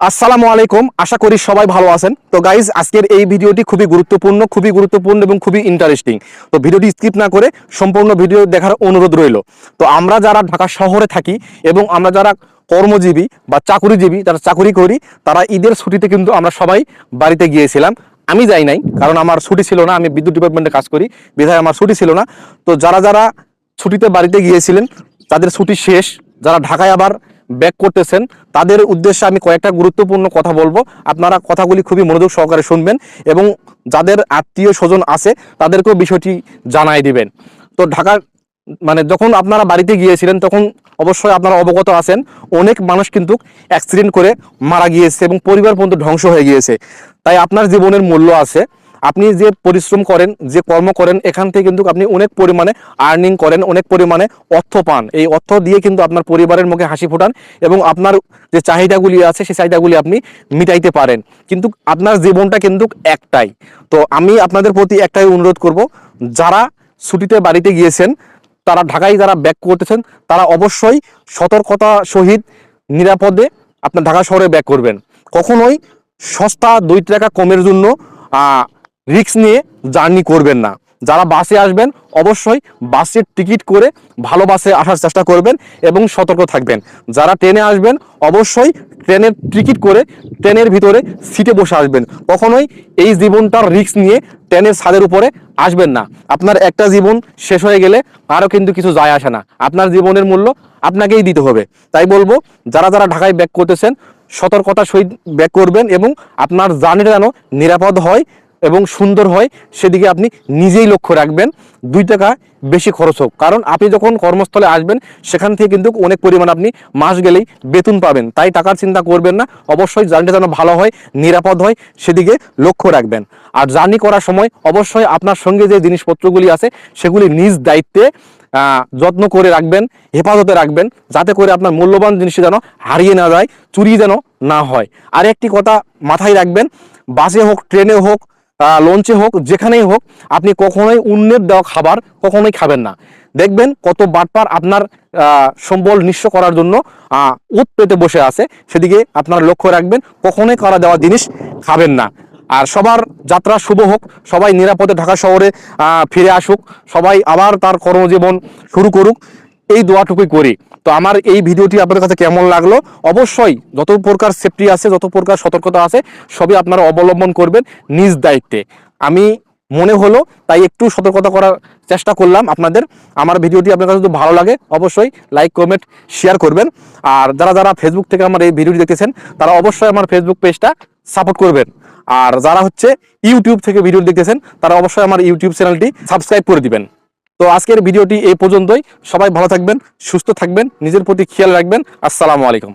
আসসালামু আলাইকুম, আশা করি সবাই ভালো আছেন। তো গাইজ আজকের এই ভিডিওটি খুবই গুরুত্বপূর্ণ খুবই গুরুত্বপূর্ণ এবং খুবই ইন্টারেস্টিং তো ভিডিওটি স্কিপ না করে সম্পূর্ণ ভিডিও দেখার অনুরোধ রইল। তো আমরা যারা ঢাকা শহরে থাকি এবং আমরা যারা কর্মজীবী বা চাকুরিজীবী, যারা চাকুরি করি, তারা ঈদের ছুটিতে কিন্তু আমরা সবাই বাড়িতে গিয়েছিলাম। আমি যাই নাই, কারণ আমার ছুটি ছিল না, আমি বিদ্যুৎ ডিপার্টমেন্টে কাজ করি, বিধায় আমার ছুটি ছিল না। তো যারা যারা ছুটিতে বাড়িতে গিয়েছিলেন, তাদের ছুটি শেষ। যারা ঢাকায় আবার ব্যাক করতেছেন, তাদের উদ্দেশ্যে আমি কয়েকটা গুরুত্বপূর্ণ কথা বলব। আপনারা কথাগুলি খুবই মনোযোগ সহকারে শুনবেন এবং যাদের আত্মীয় স্বজন আছে, তাদেরকেও বিষয়টি জানাই দিবেন। তো ঢাকার মানে যখন আপনারা বাড়িতে গিয়েছিলেন, তখন অবশ্যই আপনারা অবগত আছেন, অনেক মানুষ কিন্তু অ্যাক্সিডেন্ট করে মারা গিয়েছে এবং পরিবার পর্যন্ত ধ্বংস হয়ে গিয়েছে। তাই আপনার জীবনের মূল্য আছে। আপনি যে পরিশ্রম করেন, যে কর্ম করেন, এখান থেকে কিন্তু আপনি অনেক পরিমাণে আর্নিং করেন, অনেক পরিমাণে অর্থ পান। এই অর্থ দিয়ে কিন্তু আপনার পরিবারের মুখে হাসি ফোটান এবং আপনার যে চাহিদাগুলি আছে, সেই চাহিদাগুলি আপনি মিটাইতে পারেন। কিন্তু আপনার জীবনটা কিন্তু একটাই। তো আমি আপনাদের প্রতি একটাই অনুরোধ করব, যারা ছুটিতে বাড়িতে গিয়েছেন, তারা ঢাকায় যারা ব্যাক করতেছেন, তারা অবশ্যই সতর্কতা সহিত নিরাপদে আপনার ঢাকা শহরে ব্যাক করবেন। কখনোই সস্তা দুই টাকা কমের জন্য রিস্ক নিয়ে জার্নি করবেন না। যারা বাসে আসবেন, অবশ্যই বাসের টিকিট করে ভালো বাসে আসার চেষ্টা করবেন এবং সতর্ক থাকবেন। যারা ট্রেনে আসবেন, অবশ্যই ট্রেনের টিকিট করে ট্রেনের ভিতরে সিটে বসে আসবেন। কখনোই এই জীবনটার রিক্স নিয়ে ট্রেনের ছাদের উপরে আসবেন না। আপনার একটা জীবন শেষ হয়ে গেলে আরও কিন্তু কিছু যায় আসে না। আপনার জীবনের মূল্য আপনাকেই দিতে হবে। তাই বলব, যারা যারা ঢাকায় ব্যাক করতেছেন সতর্কতা সহিত ব্যাক করবেন এবং আপনার জার্নিটা যেন নিরাপদ হয় এবং সুন্দর হয়, সেদিকে আপনি নিজেই লক্ষ্য রাখবেন। দুই টাকা বেশি খরচ হোক। কারণ আপনি যখন কর্মস্থলে আসবেন, সেখান থেকে কিন্তু অনেক পরিমাণ আপনি মাস গেলেই বেতন পাবেন। তাই টাকার চিন্তা করবেন না। অবশ্যই জার্নিটা যেন ভালো হয়, নিরাপদ হয়, সেদিকে লক্ষ্য রাখবেন। আর জার্নি করার সময় অবশ্যই আপনার সঙ্গে যে জিনিসপত্রগুলি আছে, সেগুলি নিজ দায়িত্বে যত্ন করে রাখবেন, হেফাজতে রাখবেন, যাতে করে আপনার মূল্যবান জিনিসটা যেন হারিয়ে না যায়, চুরি যেন না হয়। আর একটি কথা মাথায় রাখবেন, বাসে হোক, ট্রেনে হোক লঞ্চে হোক, যেখানেই হোক, আপনি কখনোই উন্নের দেওয়া খাবার কখনোই খাবেন না। দেখবেন কত বাটপার আপনার সম্বল নিঃস্ব করার জন্য উত পেতে বসে আছে। সেদিকে আপনার লক্ষ্য রাখবেন, কখনোই করা দেওয়া জিনিস খাবেন না। আর সবার যাত্রা শুভ হোক, সবাই নিরাপদে ঢাকা শহরে ফিরে আসুক, সবাই আবার তার কর্মজীবন শুরু করুক। এই দোয়াটুকুই করি। তো আমার এই ভিডিওটি আপনাদের কাছে কেমন লাগল? অবশ্যই যত প্রকার সেফটি আছে, যত প্রকার সতর্কতা আছে, সবই আপনারা অবলম্বন করবেন নিজ দায়িত্বে। আমি মনে হলো, তাই একটু সতর্কতা করার চেষ্টা করলাম আপনাদের। আমার ভিডিওটি আপনার কাছে যদি ভালো লাগে, অবশ্যই লাইক কমেন্ট শেয়ার করবেন। আর যারা যারা ফেসবুক থেকে আমার এই ভিডিওটি দেখতেছেন তারা অবশ্যই আমার ফেসবুক পেজটা সাপোর্ট করবেন। আর যারা হচ্ছে ইউটিউব থেকে ভিডিও দেখতেছেন, তারা অবশ্যই আমার ইউটিউব চ্যানেলটি সাবস্ক্রাইব করে দিবেন। তো আজকের ভিডিওটি এই পর্যন্তই। সবাই ভালো থাকবেন, সুস্থ থাকবেন, নিজের প্রতি খেয়াল রাখবেন। আসসালামু আলাইকুম।